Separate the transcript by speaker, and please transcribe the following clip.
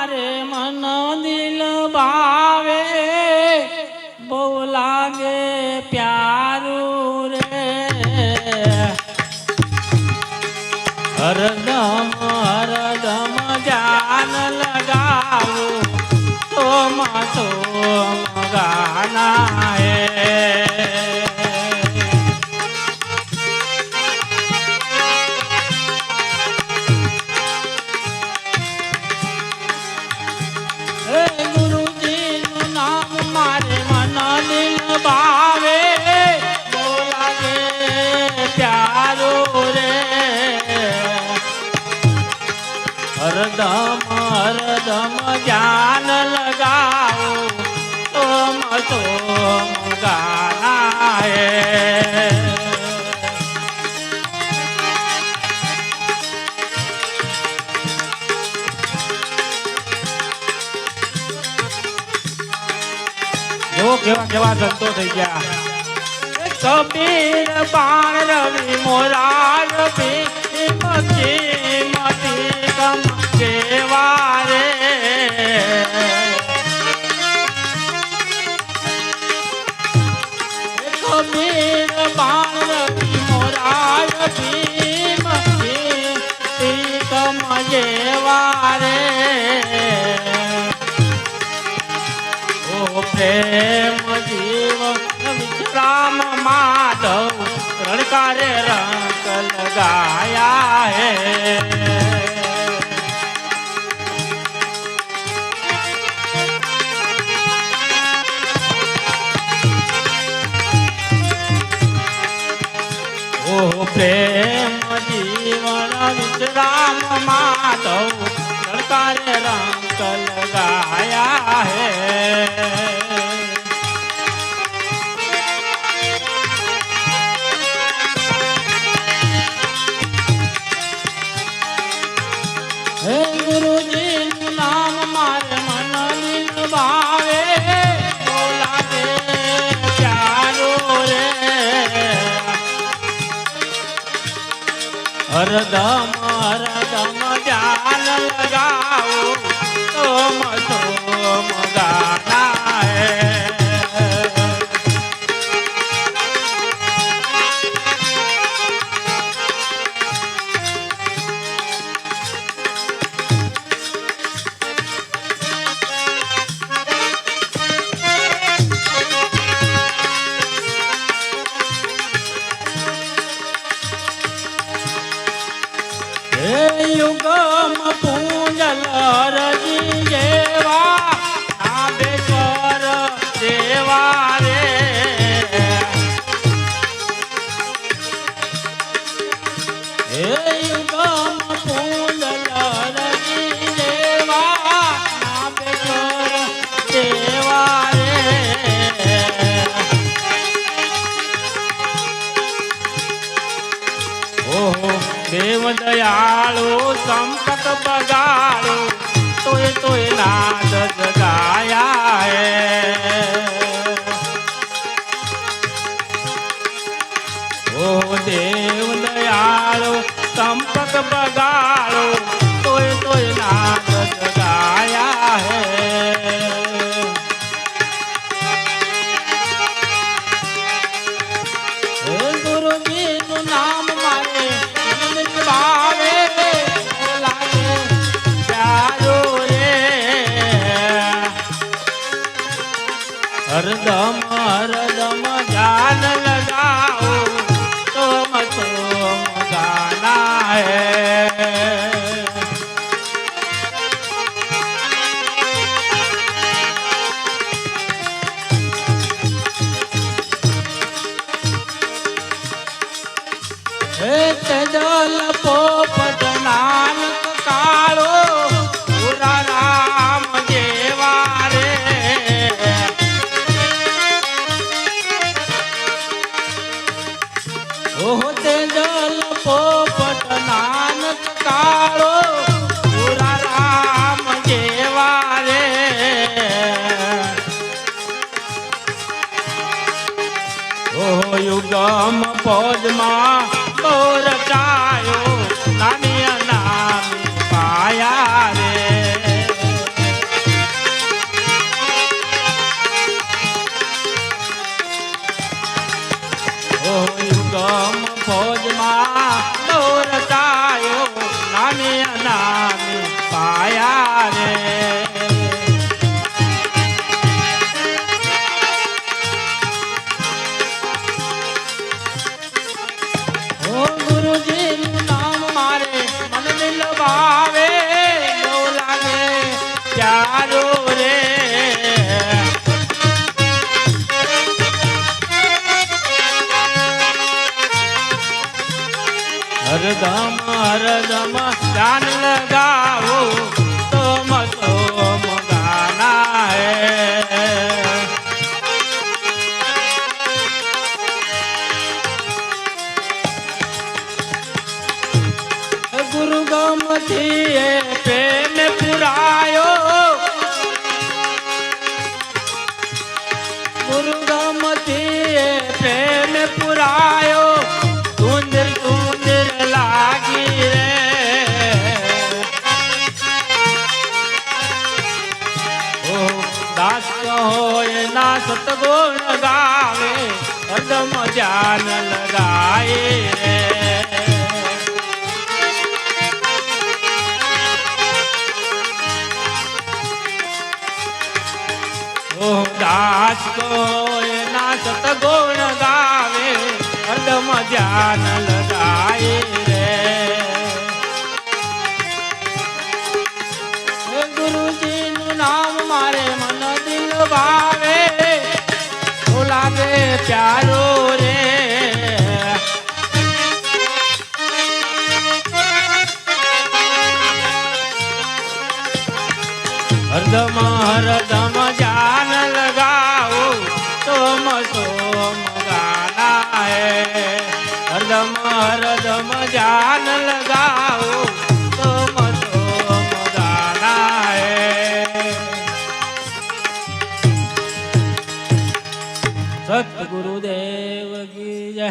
Speaker 1: મારે મન દિલ ભાવે, બહુ લાગે પ્યારું રે. હરદમ હરદમ જાન લગાવું, તો માથો ગાના હે હરદમ હરદમ જાન લગાવો તોમ તોમ ગાના કેવા કેવા સંતો થઈ ગયા. કબીર બાણ રવિ મોરાર ભીમતી મતી પ્રેમ જીવ વિશ્રામ માધવ રણકારે રંગ લગાયા હે. પ્રેમ જીવન વિશ્રામ માધવ રણકારે રંગ લગાયા હરદમ હરદમ જાન લગાવો. તોમ તોમ દયાળો સંકટ બગાડો તોય તોય નાદ જગાયા હે ઓ દેવ દયાળો સંપત બગાડો હરદમ હરદમ જાન લગાઓ તોમ તોમ ગાના હે તેજલ ઓહો તેજલ પોપટ નાનક કાળો પુરા રામ જેવા રે. ઓહો યુગમ ફોજમાં બોર મોજમાં દોરતાયો નામે અનામે સતગુણ ગાવે અદમ જાન લગાય રે. દાસ કોઈ ના સતગુણ ગાવે હરદમ ધ્યાન પ્યારો રે. હરદમ હરદમ જાન લગાવો. તોમ તોમ ગાના હે હરદમ જાન લગાઓ સતગુરુદેવ કી જય.